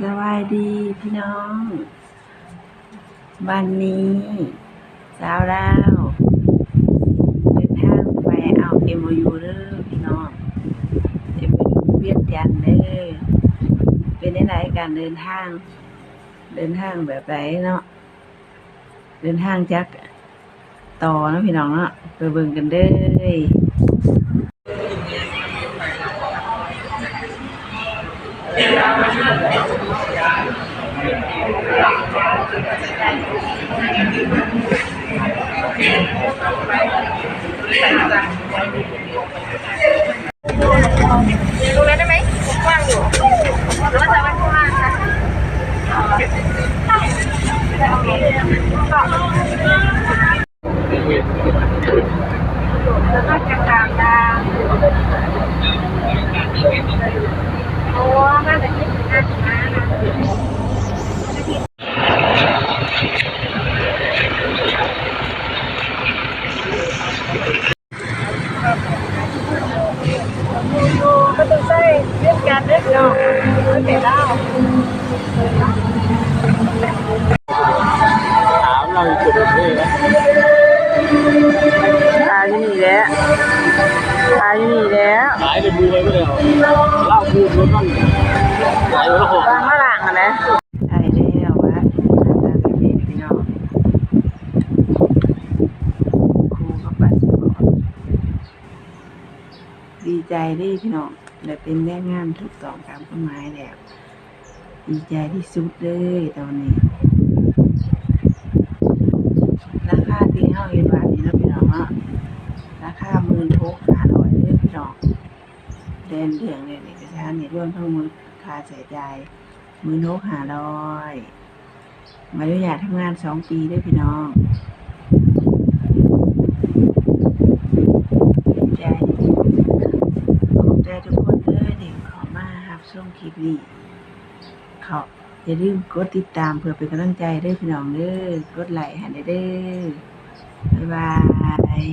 สวัสดีพี่น้อง วันนี้สาวดาวเดินทางไปเอาเอ็มยูเด้อพี่น้องเอ็มยูเวียดจันเด้อเป็นยังไงการเดินทาง เดินทางแบบไหนเนาะเดินทางจากต่อเนาะพี่น้องเนาะไปเบิ่งกันเด้อ ตรงนั้นได้ไหมกว้างอยู่แล้วก็จะไว้ข้างล่างนะแล้วก็จะกลางดางโอ้น่าจะคิดถึงงานถึงงานนะ ก็ต้องใช้เรื่องการเลือกเนาะไม่เป็นเล่าถามเราอีกจุดหนึ่งเลยนะตายอยู่นี่แหล้วตายอยู่นี่แหล้วหายในมือไปไม่ได้หรอเล่าพูดรถมันหายแล้วหอวางมาหลังอะนะตายแล้ววะตาตาแบบนี้พี่น้องครูก็ปัดสิบอก ดีใจเดิพี่น้องได้เป็นแรงงานถูกต้องตามกฎหมายแล้ว ดีใจที่สุดเลยตอนนี้ราคาที่เฮาเห็นว่านี่นาะพี่น้องเนาะราคาหมื่นหกหาร้อยเด้อพี่น้องเดือนเดือนเนี่ยเอกสารนี่ร่วมทั้งหมดค่าใช้จ่ายหมื่นหกหาร้อยมาด้วยอยากทำงานสองปีด้วยพี่น้องดีใจขอบใจทุกคนเลยที่เขอมารับชมค ลิปนี้เขาอย่าลืมกดติดตามเพื่อเป็นกำลังใจเด้อพี่น้องเด้อกดไลค์ให้ได้เด้อบ๊ายบาย